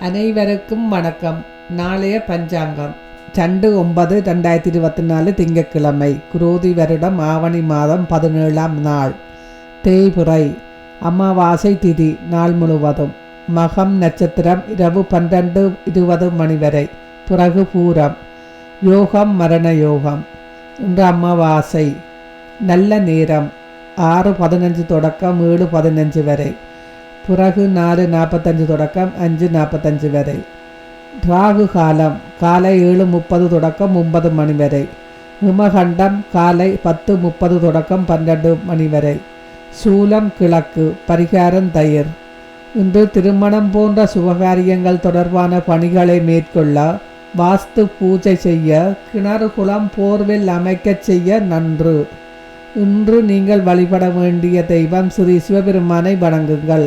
அனைவருக்கும் வணக்கம். நாளைய பஞ்சாங்கம். சண்டு ஒன்பது ரெண்டாயிரத்தி இருபத்தி நாலு திங்கக்கிழமை குரோதி வருடம் ஆவணி மாதம் பதினேழாம் நாள். தேய்புரை அமாவாசை திதி நாள் முழுவதும். மகம் நட்சத்திரம் இரவு பன்னிரண்டு இருபது மணி வரை. பிறகு பூரம். யோகம் மரண யோகம். இன்று அமாவாசை. நல்ல நேரம். ஆறு பதினஞ்சு தொடக்கம் ஏழு பதினஞ்சு வரை. பிறகு நாலு நாற்பத்தஞ்சு தொடக்கம் அஞ்சு நாற்பத்தஞ்சு வரை ராகு காலம் காலை ஏழு முப்பது தொடக்கம் ஒன்பது மணி வரை ஹிமகண்டம் காலை பத்து முப்பது தொடக்கம் பன்னெண்டு மணி வரை சூலம் கிழக்கு பரிகாரம் தயிர் இன்று திருமணம் போன்ற சுபகாரியங்கள் தொடர்பான பணிகளை மேற்கொள்ள வாஸ்து பூஜை செய்ய கிணறு குளம் போர்வில் அமைக்கச் செய்ய நன்று இன்று நீங்கள் வழிபட வேண்டிய தெய்வம் ஸ்ரீ சிவபெருமானை வணங்குங்கள்